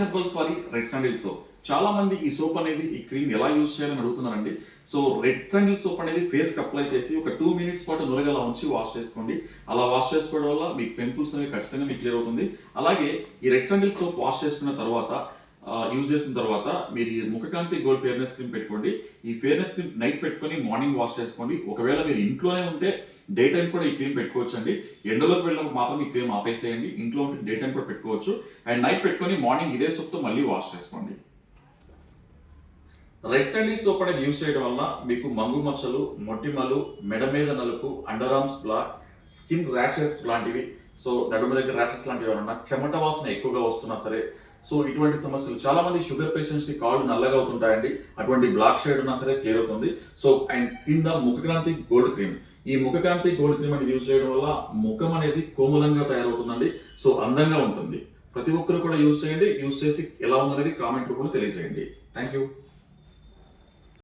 Herbals వారి red sandal soap చాలా మంది ఈ సోప్ అనేది ఈ క్రీమ్ ఎలా యూజ్ చేయాలని అడుగుతున్నారండి. సో రెడ్ శాండిల్ సోప్ అనేది ఫేస్కి అప్లై చేసి ఒక టూ మినిట్స్ పాటు నురగలా ఉంచి వాష్ చేసుకోండి. అలా వాష్ చేసుకోవడం వల్ల మీకు పింపుల్స్ అనేవి ఖచ్చితంగా మీకు క్లియర్ అవుతుంది. అలాగే ఈ రెడ్ శాండిల్ సోప్ వాష్ చేసుకున్న తర్వాత యూజ్ చేసిన తర్వాత మీరు ఈ ముఖకాంతి గోల్డ్ ఫేర్నెస్ క్రీమ్ పెట్టుకోండి. ఈ ఫేర్నెస్ క్రీమ్ నైట్ పెట్టుకొని మార్నింగ్ వాష్ చేసుకోండి. ఒకవేళ మీరు ఇంట్లోనే ఉంటే డే టైం కూడా ఈ క్రీమ్ పెట్టుకోవచ్చు అండి ఎండలోకి వెళ్ళినప్పుడు మాత్రం ఈ క్రీమ్ ఆపేసేయండి. ఇంట్లో ఉంటే డే టైం కూడా పెట్టుకోవచ్చు. అండ్ నైట్ పెట్టుకొని మార్నింగ్ ఇదే సోప్తో మళ్ళీ వాష్ చేసుకోండి. రెడ్ శాండిల్ సోప్ అనేది యూజ్ చేయడం వల్ల మీకు మంగు మచ్చలు మొటిమలు మెడ మీద నలుపు under arms black skin rashes లాంటివి. సో నడుమ దగ్గర ర్యాషెస్ లాంటివి ఏమైనా చెమట వాసన ఎక్కువగా వస్తున్నా సరే సో ఇటువంటి సమస్యలు చాలా మంది షుగర్ పేషెంట్స్కి కాళ్ళు నల్లగా అవుతుంటాయండి. అటువంటి బ్లాక్ షేడ్ ఉన్నా సరే క్లియర్ అవుతుంది. సో అండ్ కింద ముఖకాంతి గోల్డ్ క్రీమ్. ఈ ముఖకాంతి గోల్డ్ క్రీమ్ అనేది యూజ్ చేయడం వల్ల ముఖం అనేది కోమలంగా తయారవుతుందండి. సో అందంగా ఉంటుంది. ప్రతి ఒక్కరు కూడా యూజ్ చేయండి. యూజ్ చేసి ఎలా ఉందనేది కామెంట్ రూపంలో తెలియజేయండి. Thank you